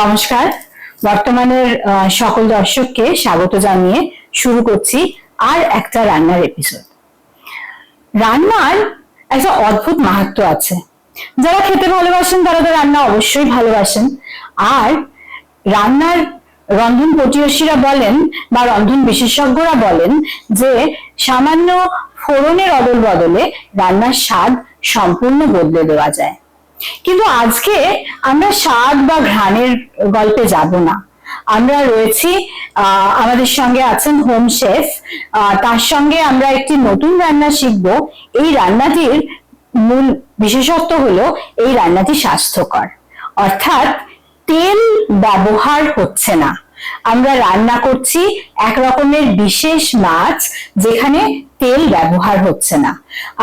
নমস্কার। বর্তমানের সকল দর্শককে স্বাগত জানিয়ে শুরু করছি আর একটা রান্নার এপিসোড রান্নার একটা অদ্ভুত মাহাত্ম আছে। যারা খেতে ভালোবাসেন, তারা তো রান্না অবশ্যই ভালোবাসেন। আর রান্নার রন্ধন পটীয়সীরা বলেন বা রন্ধন বিশেষজ্ঞরা বলেন যে, সামান্য ফোড়নের অদল বদলে রান্নার স্বাদ সম্পূর্ণ বদলে দেওয়া যায়। কিন্তু আজকে আমরা স্বাদ বা ঘ্রাণের গল্পে যাব না। আমরা রয়েছি আমাদের সঙ্গে আছেন হোম শেফ তার সঙ্গে আমরা একটি নতুন রান্না শিখব। এই রান্নাটির মূল বিশেষত্ব হলো এই রান্নাটি স্বাস্থ্যকর। অর্থাৎ তেল ব্যবহার হচ্ছে না। আমরা রান্না করছি এক রকমের বিশেষ মাছ যেখানে তেল ব্যবহার হচ্ছে না।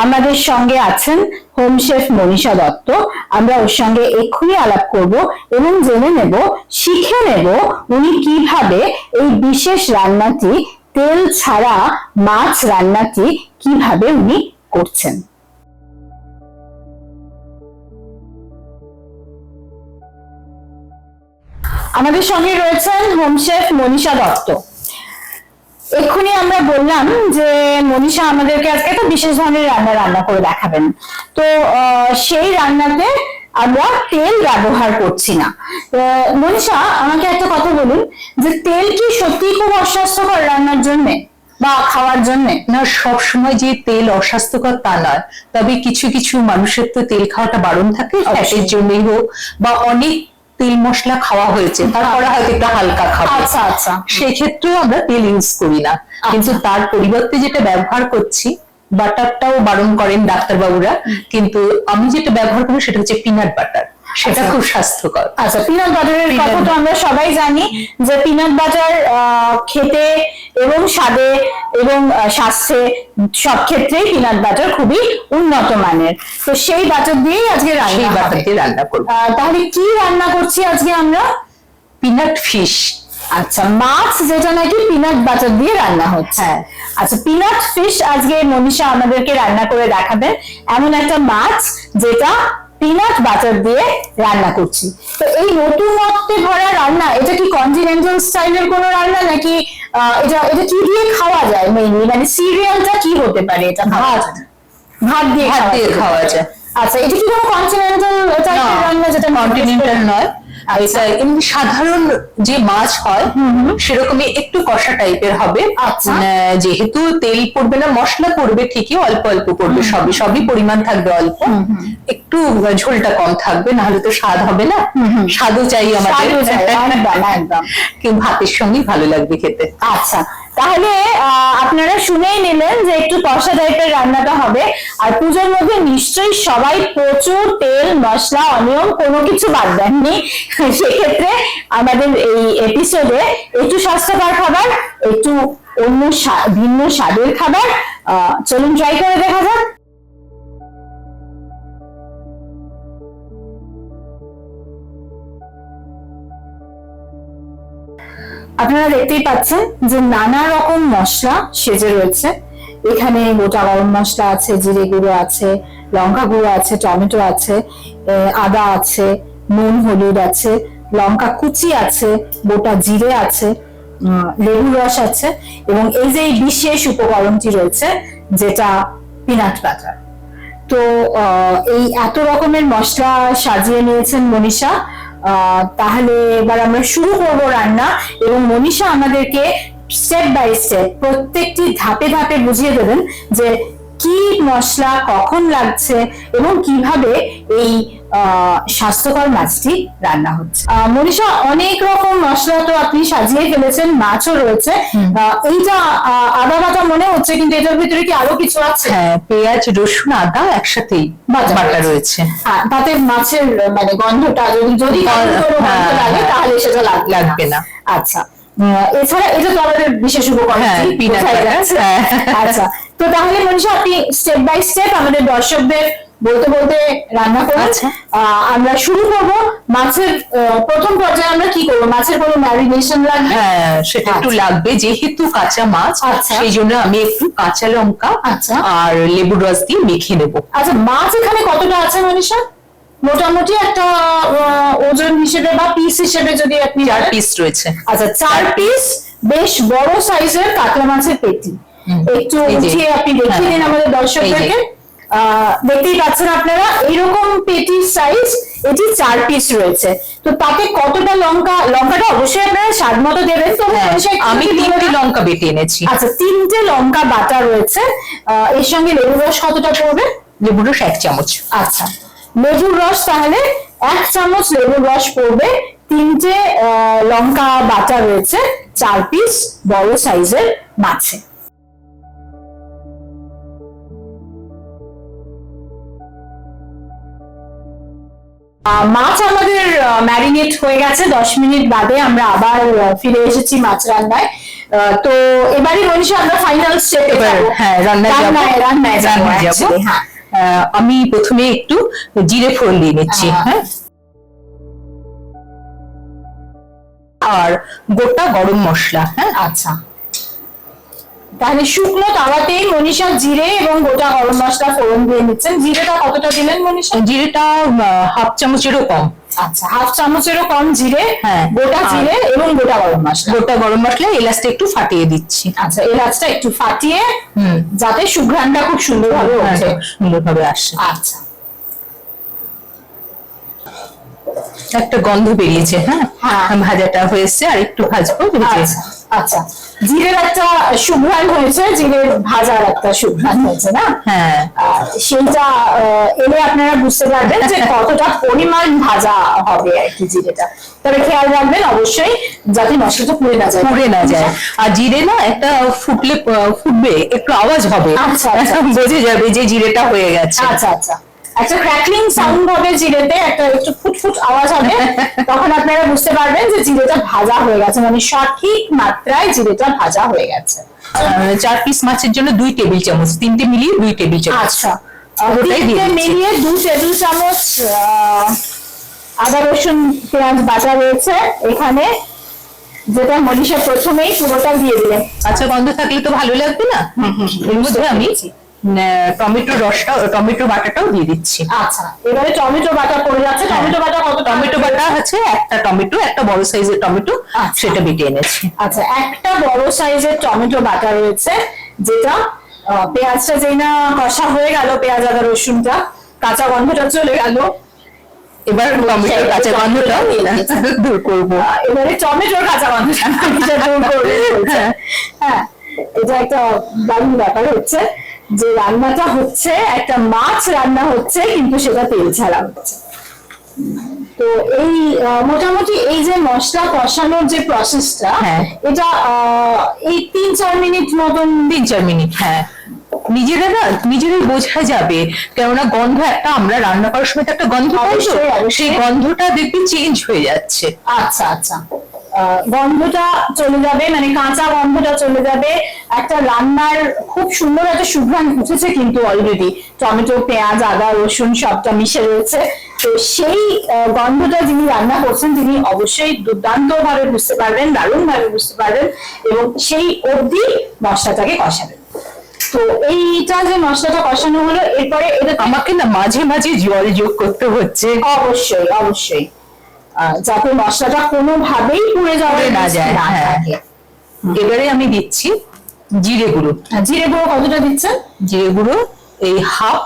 আমাদের সঙ্গে আছেন হোম শেফ মনীষা দত্ত। আমরা ওর সঙ্গে এক্ষুনি আলাপ করব এবং জেনে নেব, শিখে নেব উনি কীভাবে এই বিশেষ রান্নাটি, তেল ছাড়া মাছ রান্নাটি কীভাবে উনি করছেন। আমাদের সঙ্গে রয়েছেন হোম শেফ মনীষা দত্ত। এক্ষুনি আমরা বললাম যে মনীষা আমাদেরকে আজকে একটা বিশেষ ধরনের রান্না রান্না করে দেখাবেন। তো সেই রান্নাতে আমরা তেল ব্যবহার করছি না। মনীষা আমাকে একটা কথা বলুন যে তেল কি সত্যি খুব অস্বাস্থ্যকর রান্নার জন্য বা খাওয়ার জন্য? না সব সময় যে তেল অস্বাস্থ্যকর তা নয়। তবে কিছু কিছু মানুষের তো তেল খাওয়াটা বারণ থাকে। ফ্যাটের জন্যই হোক বা অনেক তেল মশলা খাওয়া হয়েছে তারপরে হয়তো একটু হালকা খাব। আচ্ছা আচ্ছা। সেক্ষেত্রেও আমরা তেল ইউজ করি না। কিন্তু তার পরিবর্তে যেটা ব্যবহার করছি বাটারটাও বারণ করেন ডাক্তারবাবুরা কিন্তু আমি যেটা ব্যবহার করি সেটা হচ্ছে পিনাট বাটার সেটা আচ্ছা। খুব স্বাস্থ্যকর। আচ্ছা পিনাট বাটারের কথা তো আমরা সবাই জানি যে পিনাট বাটার খেতে এবং স্বাদে এবং স্বাস্থ্যে সব ক্ষেত্রেই পিনাট বাটার খুবই উন্নত মানের। তো সেই বাটার দিয়েই আজকে রান্না বাটার দিয়ে রান্না করব। তাহলে কি রান্না করছি আজকে আমরা? পিনাট ফিশ আচ্ছা মাছ যেটা নাকি পিনাট বাটার দিয়ে রান্না হচ্ছে। হ্যাঁ। আচ্ছা পিনাট ফিশ আজকে মনীষা আমাদেরকে রান্না করে দেখাবে এমন একটা মাছ যেটা পিনাট বাটার দিয়ে রান্না করছি। তো এই নতুনত্বে ভরা রান্না এটা কি কন্টিনেন্টাল স্টাইলের কোনো রান্না নাকি এটা এটা কি দিয়ে খাওয়া যায় মেইনলি মানে সিরিয়ালটা কি হতে পারে এটা ভাত। ভাত দিয়ে ভাত দিয়ে খাওয়া যায়। আচ্ছা এটা কি কোনো কন্টিনেন্টাল টাইপের রান্না যেটা কন্টিনেন্টাল নয়। এটা এমনি সাধারণ যে মাছ হয় সেরকমই একটু কষা টাইপের হবে। আচ্ছা। যেহেতু তেল পড়বে না মশলা পড়বে ঠিকই অল্প অল্প পড়বে সবই সবই পরিমাণ থাকবে অল্প। একটু ঝোলটা কম থাকবে নাহলে তো স্বাদ হবে না। স্বাদও চাই আমাদের। একদম। ভাতের সঙ্গেই ভালো লাগবে খেতে। আচ্ছা তাহলে আপনারা শুনেই নিলেন যে একটু কষা টাইপের রান্নাটা হবে। আর পুজোর মধ্যে নিশ্চয়ই সবাই প্রচুর তেল, মশলা অনিয়ম কোনো কিছু বাদ দেননি। সেক্ষেত্রে আমাদের এই এপিসোডে একটু স্বাস্থ্যকর খাবার, একটু অন্য ভিন্ন স্বাদের খাবার চলুন ট্রাই করে দেখা যাক। আপনারা দেখতেই পাচ্ছেন যে নানা রকম মশলা সেজে রয়েছে। এখানে গোটা গরম মশলা আছে, জিরে গুঁড়ো আছে, লঙ্কা গুঁড়ো আছে, টমেটো আছে আদা আছে, নুন, হলুদ আছে, লঙ্কা কুচি আছে, গোটা জিরে আছে লেবু রস আছে এবং এই যে বিশেষ উপকরণটি রয়েছে যেটা পিনাট বাটার। তো এই এত রকমের মশলা সাজিয়ে নিয়েছেন মনীষা। তাহলে এবার আমরা শুরু করব রান্না এবং মনীষা আমাদেরকে স্টেপ বাই স্টেপ প্রত্যেকটি ধাপে ধাপে বুঝিয়ে দেবেন যে কি মশলা কখন লাগছে এবং কীভাবে এই স্বাস্থ্যকর মাছটি রান্না হচ্ছে। মনীষা অনেক রকম মশলা তো আপনি সাজিয়ে ফেলেছেন মাছও রয়েছে। এইটা আদা বাটা মনে হচ্ছে কিন্তু এটার ভিতরে কি আরও কিছু আছে? হ্যাঁ পেঁয়াজ রসুন আদা একসাথেই বাটা রয়েছে। হ্যাঁ, তাতে মাছের মানে গন্ধটা যদি যদি হ্যাঁ, লাগে হ্যাঁ। তাহলে সেটা লাগবে না। আচ্ছা। এছাড়া এটা তো আমাদের বিশেষ উপকরণ। আচ্ছা। তো তাহলে মনীষা আপনি স্টেপ বাই স্টেপ আমাদের দর্শকদের বলতে বলতে রান্না করুন আচ্ছা। আমরা শুরু করব। মাছের প্রথম পর্যায়ে আমরা কি করব? মাছের কোনো ম্যারিনেশন লাগবে? হ্যাঁ সেটা একটু আচ্ছা। লাগবে যেহেতু কাঁচা মাছ আচ্ছা। সেই জন্য আমি একটু কাঁচা লঙ্কা আচ্ছা। আর লেবুর রস দিয়ে মেখে নেব। আচ্ছা মাছ এখানে কতটা আছে মনীষা মোটামুটি একটা ওজন হিসেবে বা পিস হিসেবে যদি আপনি চার পিস রয়েছে। আচ্ছা চার পিস বেশ বড় সাইজের কাতলা মাছের পেটি। একটু উঠিয়ে আপনি দেখিয়ে দিন হ্যাঁ, আমাদের দর্শকদেরকে। দেখতেই পাচ্ছেন আপনারা এইরকম পেটির সাইজ এটি চার পিস রয়েছে। তো তাতে কতটা লঙ্কা লঙ্কাটা অবশ্যই আপনারা স্বাদ মতো দেবেন। তো হ্যাঁ, আমি যদি তিনটে লঙ্কা বেটে এনেছি। আচ্ছা তিনটে লঙ্কা বাটা রয়েছে। আহ, এর সঙ্গে লেবুর রস কতটা পড়বে? লেবুর রস এক চামচ। আচ্ছা লেবুর রস তাহলে এক চামচ লেবুর রস পড়বে। তিনটে আহ, লঙ্কা বাটা রয়েছে চার পিস বড় সাইজের মাছে। মাছ আমাদের ম্যারিনেট হয়ে গেছে। দশ মিনিট বাদে আমরা আবার ফিরে এসেছি মাছ রান্নায়। তো এবারে মনীষা আমরা ফাইনাল স্টেপে হ্যাঁ রান্নায় রান্নায় রান্নায় যাব আমি প্রথমে একটু জিরে ফোড়ন দিয়ে নিচ্ছি। হ্যাঁ। আর গোটা গরম মশলা হ্যাঁ। আচ্ছা। তাহলে শুকনো তাওয়াতেই মনীষা জিরে এবং গোটা গরম মশলা ফোড়ন দিয়ে নিচ্ছেন। জিরেটা কতটা দিলেন মনীষা? জিরেটা হাফ চামচেরও কম। আচ্ছা হাফ চামচেরও কম জিরে হ্যাঁ। গোটা জিরে এবং গোটা গরম মশলা। গোটা গরম মশলা এলাচটা একটু ফাটিয়ে দিচ্ছি। আচ্ছা এলাচটা একটু ফাটিয়ে যাতে সুঘ্রাণটা খুব সুন্দরভাবে হ্যাঁ, ওঠে। সুন্দরভাবে আসে। আচ্ছা। একটা গন্ধ বেরিয়েছে হ্যাঁ? হ্যাঁ। ভাজাটা হয়েছে আর একটু ভাজবো ভেজে আচ্ছা আচ্ছা জিরের একটা সুঘ্রাণ হয়েছে জিরের ভাজার একটা সুঘ্রাণ হয়েছে না? হ্যাঁ। সেইটা এলে আপনারা বুঝতে পারবেন যে কতটা পরিমাণ ভাজা হবে আর কি জিরেটা। তবে খেয়াল রাখবেন অবশ্যই যাতে মশলাটা পুড়ে না যায়। পুড়ে না যায়। আর জিরে না একটা ফুটলে ফুটবে একটু আওয়াজ হবে। আচ্ছা, আচ্ছা। বোঝা যাবে যে জিরেটা হয়ে গেছে। আচ্ছা আচ্ছা। একটা ক্র্যাকলিং সাউন্ড হবে জিরেতে একটা একটু ফুটফুট আওয়াজ হবে তখন আপনারা বুঝতে পারবেন যে জিরেটা ভাজা হয়ে গেছে মানে সঠিক মাত্রায় জিরেটা ভাজা হয়ে গেছে। চার পিস মাছের জন্য দুই টেবিল চামচ তিনটে মিলিয়ে দুই টেবিল চামচ। আচ্ছা। মিলিয়ে দু টেবিল চামচ আহ, আদা রসুন পেঁয়াজ বাটা রয়েছে। এখানে যেটা মনীষা প্রথমেই পুরোটা দিয়ে দিলেন আচ্ছা গন্ধ থাকলে তো ভালো লাগবে না? এর মধ্যে আমি টমেটো রসটা টমেটো বাটাটাও দিয়ে দিচ্ছি। আচ্ছা এবারে টমেটো বাটা পড়ে যাচ্ছে। টমেটো বাটা কত টমেটো বাটা আছে একটা টমেটো একটা বড় সাইজের টমেটো আচ্ছা। সেটা বেটে এনেছি। আচ্ছা একটা বড় সাইজের টমেটো বাটা রয়েছে যেটা পেঁয়াজটা যেই না কষা হয়ে গেল পেঁয়াজ আদা রসুনটা কাঁচা গন্ধটা চলে গেল। এবার টমেটোর কাঁচা গন্ধটা দূর করব। এবারে টমেটোর কাঁচা গন্ধটা দূর করবে বলছে। হ্যাঁ এটা একটা দারুণ ব্যাপার হচ্ছে। যে রান্নাটা হচ্ছে একটা মাছ রান্না হচ্ছে কিন্তু সেটা তেল ছাড়া হচ্ছে। তো এই মোটামুটি এই যে মশলা কষানোর যে প্রসেসটা হ্যাঁ। এটা আহ, এই তিন চার মিনিট মতন তিন চার মিনিট হ্যাঁ। নিজেরা না নিজেরাই বোঝা যাবে কেননা গন্ধ একটা আমরা রান্না করার সময় তো একটা গন্ধ পাই তো। সেই গন্ধটা দেখবি চেঞ্জ হয়ে যাচ্ছে। আচ্ছা আচ্ছা। গন্ধটা চলে যাবে মানে কাঁচা গন্ধটা চলে যাবে। একটা রান্নার খুব সুন্দর একটা সুঘ্রাণ উঠেছে কিন্তু অলরেডি টমেটো পেঁয়াজ আদা রসুন সবটা মিশে রয়েছে। তো সেই গন্ধটা যিনি রান্না করছেন তিনি অবশ্যই দুর্দান্ত ভাবে বুঝতে পারবেন দারুণ ভাবে বুঝতে পারবেন এবং সেই অবধি মশলাটাকে কষাবেন। তো এইটা যে মশলাটা কষানো হলো এরপরে এটা আমাকে না মাঝে মাঝে জল যোগ করতে হচ্ছে। অবশ্যই অবশ্যই। যাতে মশলাটা কোনোভাবেই পুড়ে যাবে না যায়, না হ্যাঁ। এবারে আমি দিচ্ছি জিরে গুঁড়ো। জিরে গুঁড়ো কতটা দিচ্ছেন? জিরে গুঁড়ো এই হাফ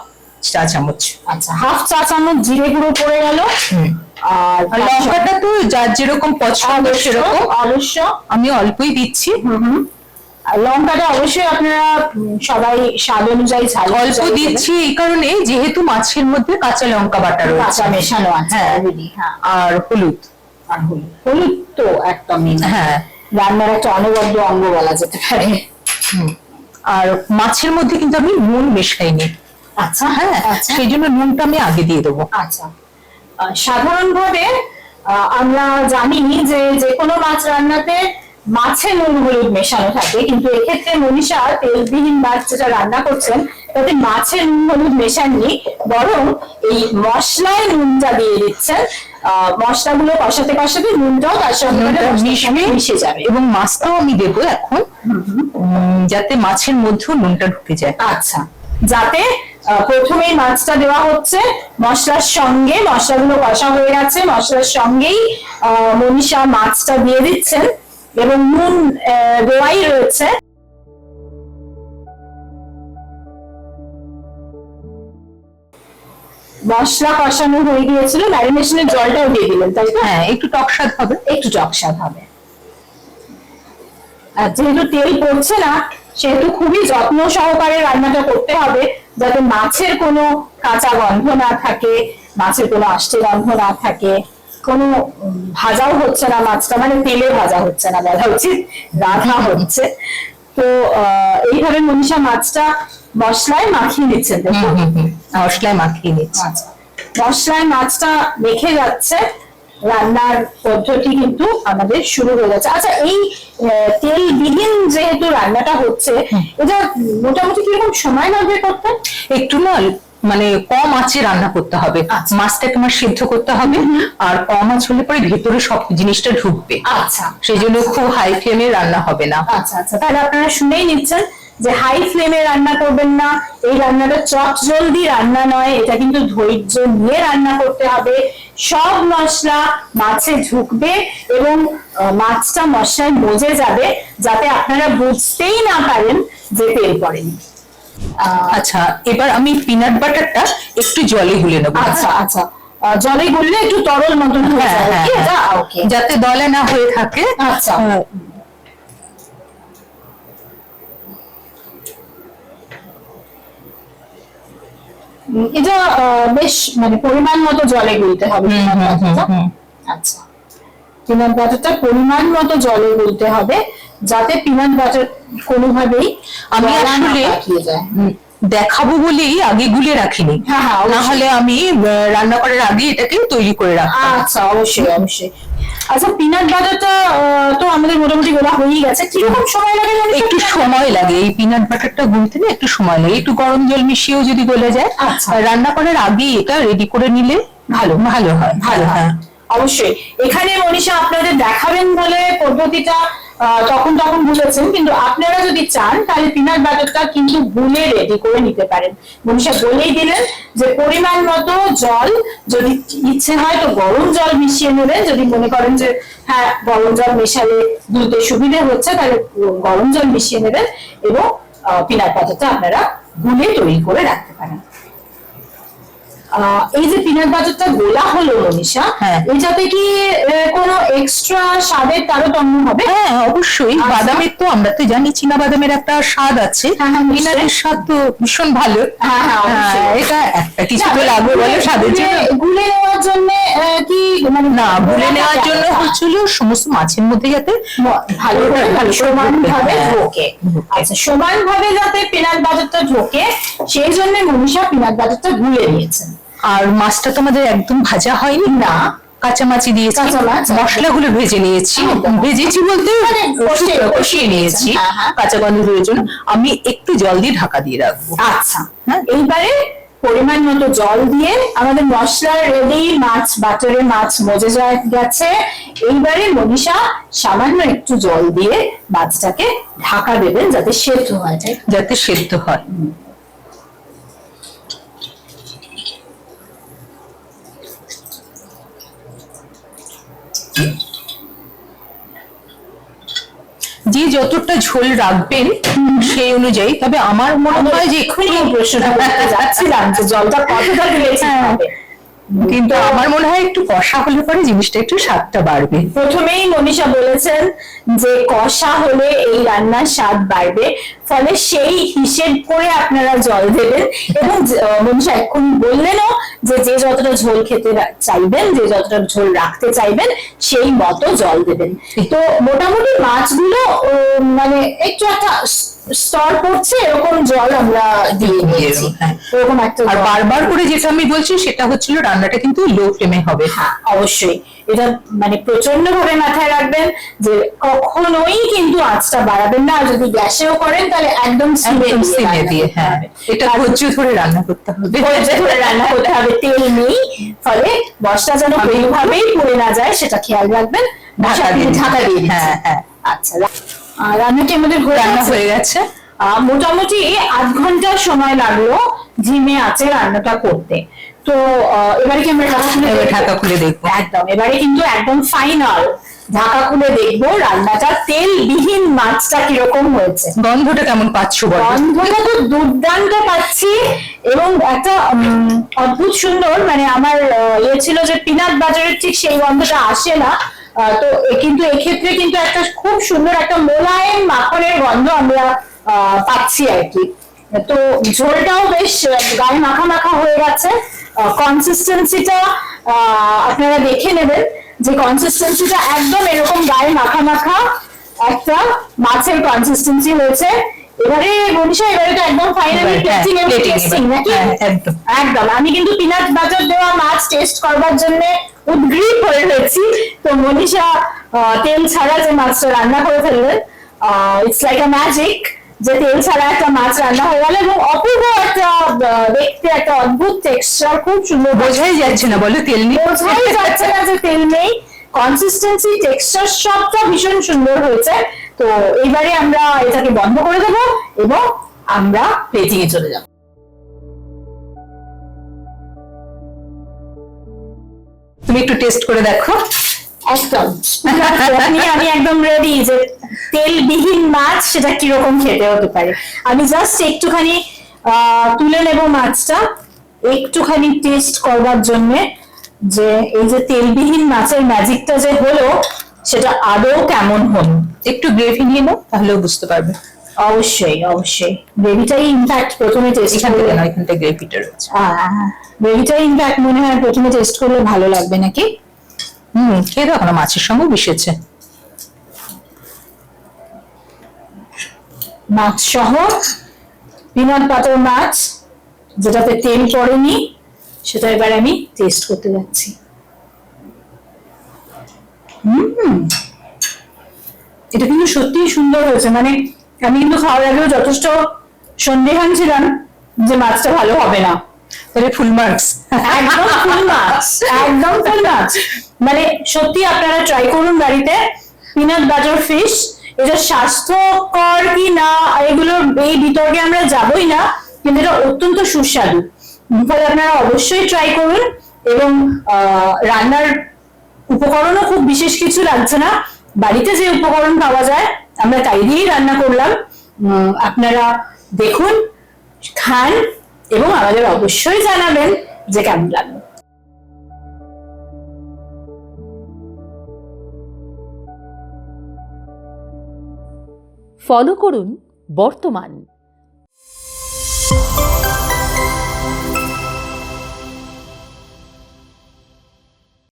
চা চামচ। আচ্ছা হাফ চা চামচ জিরে গুঁড়ো পড়ে গেল। আর লঙ্কাটা তো যার যেরকম পছন্দ সেরকম। অবশ্য। আমি অল্পই দিচ্ছি। হুম হুম। লঙ্কাটা অবশ্যই আপনারা সবাই স্বাদ অনুযায়ী ঝাল অল্প দিচ্ছি এই কারণে যেহেতু মাছের মধ্যে কাঁচা লঙ্কা বাটা রয়েছে। কাঁচা মেশানো আছে হ্যাঁ। হ্যাঁ। আর হলুদ। আর হলুদ। হলুদ তো একদমই হ্যাঁ। রান্নার একটা অনবদ্য অঙ্গ বলা যেতে পারে। আর মাছের মধ্যে কিন্তু আমি নুন মেশাইনি। আচ্ছা হ্যাঁ আচ্ছা। সেই জন্য নুনটা আমি আগে দিয়ে দেবো। আচ্ছা। সাধারণভাবে আমরা জানি যে যে কোনো মাছ রান্নাতে মাছে নুন হলুদ মেশানো থাকে। কিন্তু এক্ষেত্রে মনীষা তেলবিহীন মাছ যেটা রান্না করছেন তাতে মাছের নুন হলুদ মেশাননি বরং এই মশলায় নুনটা দিয়ে দিচ্ছেন মশলাগুলো কষাতে কষাতে নুনটাও তার সঙ্গে মিশে যাবে। এবং মাছটাও আমি দেবো এখন যাতে মাছের মধ্যেও নুনটা ঢুকে যায়। আচ্ছা। যাতে আহ, প্রথমেই মাছটা দেওয়া হচ্ছে মশলার সঙ্গে মশলাগুলো কষা হয়ে গেছে মশলার সঙ্গেই আহ, মনীষা মাছটা দিয়ে দিচ্ছেন। এবং নুন দেওয়াই রয়েছে। মশলা কষানো হয়ে গিয়েছিল ম্যারিনেশনের জলটাও দিয়ে দিলেন তাই হ্যাঁ একটু টক স্বাদ হবে। একটু টকস্বাদ হবে। আর যেহেতু তেল পড়ছে না সেহেতু খুবই যত্ন সহকারে রান্নাটা করতে হবে যাতে মাছের কোনো কাঁচা গন্ধ না থাকে মাছের কোনো আষ্টে গন্ধ না থাকে। কোনো ভাজাও হচ্ছে না মাছটা মানে তেলে ভাজা হচ্ছে না বলা উচিত রাধা হচ্ছে। তো এইভাবে মনীষা মাছটা মশলায় মাখিয়ে নিচ্ছেন। মশলায় মাখিয়ে নিচ্ছি। আচ্ছা। মশলায় মাছটা মেখে যাচ্ছে রান্নার পদ্ধতি কিন্তু আমাদের শুরু হয়ে যাচ্ছে। আচ্ছা এই আহ, তেলবিহীন যেহেতু রান্নাটা হচ্ছে এটা মোটামুটি কীরকম সময় লাগবে করতে? একটু না মানে কম আঁচে রান্না করতে হবে। আচ্ছা। মাছটাকে আমার সিদ্ধ করতে হবে আর কম আঁচ হলে পরে ভেতরে সব জিনিসটা ঢুকবে। আচ্ছা। সেই জন্য খুব হাই ফ্লেমে রান্না হবে না। আচ্ছা আচ্ছা। তাহলে আপনারা শুনেই নিচ্ছেন যে হাই ফ্লেমে রান্না করবেন না। এই রান্নাটা চট জলদি রান্না নয় এটা কিন্তু ধৈর্য নিয়ে রান্না করতে হবে। সব মশলা মাছে ঢুকবে এবং মাছটা মশলায় মজে যাবে যাতে আপনারা বুঝতেই না পারেন যে তেল পড়েনি। আচ্ছা এবার আমি পিনাট বাটারটা একটু জলে গুলে নেব। আচ্ছা আচ্ছা। জলে গুললে একটু তরল মতন হয়ে হ্যাঁ, হ্যাঁ। যাতে দলে না হয়ে থাকে। আচ্ছা। আহ, এটা বেশ মানে পরিমাণ মতো জলে গুলতে হবে। আচ্ছা। পিনাট বাটারটা পরিমাণ মতো জলে গুলতে হবে যাতে পিনাট বাটার কোনোভাবেই আমি আসলে দেখাবো বলেই আগে গুলে রাখিনি। হ্যাঁ, হ্যাঁ, না হলে আমি রান্না করার আগে এটাকে তৈরি করে রাখতাম। আচ্ছা অবশ্যই অবশ্যই। আচ্ছা পিনাট বাটারটা তো আমাদের মোটামুটি গোলা হয়েই গেছে। কীরকম সময় লাগে একটু সময় লাগে। এই পিনাট বাটারটা গুলতে না একটু সময় লাগে। একটু গরম জল মিশিয়েও যদি গলে যায় আচ্ছা। রান্না করার আগে এটা রেডি করে নিলে ভালো ভালো হয়। ভালো হয়। হ্যাঁ। অবশ্যই। এখানে মনীষা আপনাদের দেখাবেন বলে পদ্ধতিটা তখন তখন বুঝেছেন কিন্তু আপনারা যদি চান, তাহলে পিনাট বাটারটা কিন্তু গুলে রেডি করে নিতে পারেন। মনীষা বলেই দিলেন যে পরিমাণ মতো জল, যদি ইচ্ছে হয় তো গরম জল মিশিয়ে নেবেন। যদি মনে করেন যে হ্যাঁ গরম জল মেশালে দুধে সুবিধে হচ্ছে, তাহলে গরম জল মিশিয়ে নেবেন এবং পিনাট বাটারটা আপনারা গুলে তৈরি করে রাখতে পারেন। এই যে পিনাট বাটারটা গোলা হলো মনীষা হ্যাঁ। এটাতে কি কোনো এক্সট্রা স্বাদের তারতম্য হবে হ্যাঁ অবশ্যই আচ্ছা। বাদামের তো আমরা তো জানি চীনা বাদামের একটা স্বাদ আছে হ্যাঁ, হ্যাঁ। পিনাটের স্বাদ তো ভীষণ ভালো এটা একটা কিছু তো লাগবে বলে স্বাদের জন্য গুলে- গুলে নেওয়ার জন্য কি মানে না ভুলে নেওয়ার জন্য? হচ্ছিল সমস্ত মাছের মধ্যে যাতে ভালো ভালো সমান ভাবে হ্যাঁ, ঢোকে। আচ্ছা সমান ভাবে যাতে পিনাট বাটারটা ঢোকে সেই জন্য মনীষা পিনাট বাটারটা গুলে নিয়েছেন আর মাছটা তো আমাদের একদম ভাজা হয়নি? না। কাঁচা মাছি দিয়েছি। মশলাগুলো ভেজে নিয়েছি। ভেজেছি বলতে মানে কষিয়ে- নিয়েছি। হ্যাঁ, হ্যাঁ। কাঁচা গন্ধ দূরের জন্য আমি একটু জল দিয়ে ঢাকা দিয়ে রাখব। আচ্ছা। হ্যাঁ। এইবারে পরিমাণ মতো জল দিয়ে আমাদের মশলা রেডি মাছ বাটারে মাছ মজে যায় গেছে। এইবারে মনীষা সামান্য একটু জল দিয়ে মাছটাকে ঢাকা দেবেন যাতে সেদ্ধ হয় যাতে সেদ্ধ হয়। যে যতটা ঝোল রাখবেন সেই অনুযায়ী তবে আমার মনে হয় যে এক্ষুনি প্রশ্নটা করতে যাচ্ছিলাম যে জলটা কতটা হ্যাঁ। কিন্তু আমার মনে হয় একটু কষা হলে পরে জিনিসটা একটু স্বাদটা বাড়বে। প্রথমেই মনীষা বলেছেন যে কষা হলে এই রান্নার স্বাদ বাড়বে। ফলে সেই হিসেব করে আপনারা জল দেবেন। এবং যে- মনীষা এক্ষুনি বললেনও যে যে যতটা ঝোল খেতে চাইবেন যে যতটা ঝোল রাখতে চাইবেন সেই মতো জল দেবেন। তো মোটামুটি মাছগুলো মানে একটু একটা স্তর পড়ছে এরকম জল আমরা দিয়ে দিয়েছি। হ্যাঁ। এরকম একটা আর বারবার করে যেটা আমি বলছি সেটা হচ্ছিল রান্নাটা কিন্তু লো ফ্লেমে হবে। হ্যাঁ অবশ্যই। এটা মানে প্রচণ্ড ভাবে মাথায় রাখবেন যে কখনোই কিন্তু আঁচটা বাড়াবেন না। যদি গ্যাসেও করেন তাহলে একদম সিমে দিয়ে হ্যাঁ। এটা ধৈর্য ধরে রান্না করতে হবে। ধৈর্য ধরে রান্না করতে হবে। তেল নেই ফলে মশলা যেন কোনোভাবেই পুড়ে না যায় সেটা খেয়াল রাখবেন। ঢাকা দিয়ে ঢাকা দিয়ে। হ্যাঁ হ্যাঁ। আচ্ছা রান্নাটি আমাদের রান্না হয়ে গেছে। আহ, মোটামুটি আধ ঘণ্টা সময় লাগল ঝিমে আছে রান্নাটা করতে। তো এবারে কি আমরা ঢাকা খুলে? ঢাকা খুলে দেখব। একদম এবারে কিন্তু একদম ফাইনাল ঢাকা খুলে দেখব রান্নাটা তেল বিহীন মাছটা কীরকম হয়েছে। গন্ধটা কেমন পাচ্ছ বলো? গন্ধটা তো দুর্দান্ত পাচ্ছি এবং একটা অদ্ভুত সুন্দর মানে আমার ইয়ে ছিল যে পিনাট বাজারের ঠিক সেই গন্ধটা আসে না। তো কিন্তু এক্ষেত্রে কিন্তু একটা খুব সুন্দর একটা মোলায়েম মাখনের গন্ধ আমরা আহ, পাচ্ছি আর কি। তো ঝোলটাও বেশ গায়ে মাখা মাখা হয়ে গেছে। কনসিস্টেন্সিটা আপনারা দেখে নেবেন যে কনসিস্টেন্সিটা একদম এরকম গায়ে মাখা মাখা একটা মাছের কনসিস্টেন্সি হয়েছে। এবারে মনীষা এবারে তো একদম ফাইনালি এবং plating টেস্টিং নাকি? হ্যাঁ, একদম। একদম। আমি কিন্তু পিনাট বাটার দেওয়া মাছ টেস্ট করবার জন্য উদ্গ্রীব হয়ে রয়েছি। তো মনীষা তেল ছাড়া যে মাছটা রান্না করে ফেললেন ইটস লাইক আ ম্যাজিক যে তেল ছাড়া একটা মাছ রান্না হয়ে গেল এবং অপূর্ব একটা দেখতে একটা অদ্ভুত টেক্সচার খুব সুন্দর বোঝাই যাচ্ছে না বলো তেল নেই বোঝাই যাচ্ছে না যে তেল নেই। কনসিস্টেন্সি টেক্সচার সবটা ভীষণ সুন্দর হয়েছে। তো এইবারে আমরা এটাকে বন্ধ করে দেবো এবং আমরা প্লেটিং এ চলে যাব। তুমি একটু টেস্ট করে দেখো। একদম। আমি একদম রেডি যে তেলবিহীন মাছ সেটা কীরকম খেতে হতে পারে। আমি জাস্ট একটুখানি তুলে নেব মাছটা। একটুখানি টেস্ট করবার জন্য যে এই যে তেলবিহীন মাছের ম্যাজিকটা যে হলো সেটা আদৌ কেমন হলো? একটু গ্রেভি নিয়ে নাও তাহলেও বুঝতে পারবে। অবশ্যই অবশ্যই। গ্রেভিটাই ইনফ্যাক্ট প্রথমে টেস্ট এখান থেকে না এখান থেকে গ্রেভিটা রয়েছে। গ্রেভিটাই ইনফ্যাক্ট মনে হয় প্রথমে টেস্ট করলে ভালো লাগবে নাকি? হুম খেয়ে দেখো মাছের সঙ্গে মিশেছে। মাছ সহ পিনাট বাটার মাছ, যেটাতে তেল পড়েনি, সেটা এবার আমি টেস্ট করতে যাচ্ছি। হুম, এটা কিন্তু সত্যিই সুন্দর হয়েছে। মানে আমি কিন্তু খাওয়ার আগেও যথেষ্ট সন্দেহান ছিলাম যে মাছটা ভালো হবে না। তাহলে ফুল মার্কস একদম ফুল মাছ একদম ফুল মাছ মানে সত্যি আপনারা ট্রাই করুন বাড়িতে। পিনাট বাটার ফিশ এটা স্বাস্থ্যকর কি না এগুলোর এই বিতর্কে আমরা যাবই না, কিন্তু এটা অত্যন্ত সুস্বাদু। ফলে আপনারা অবশ্যই ট্রাই করুন এবং রান্নার উপকরণও খুব বিশেষ কিছু লাগছে না। বাড়িতে যে উপকরণ পাওয়া যায়, আমরা তাই দিয়েই রান্না করলাম। আপনারা দেখুন, খান এবং আমাদের অবশ্যই জানাবেন যে কেমন লাগল। ফলো করুন বর্তমান।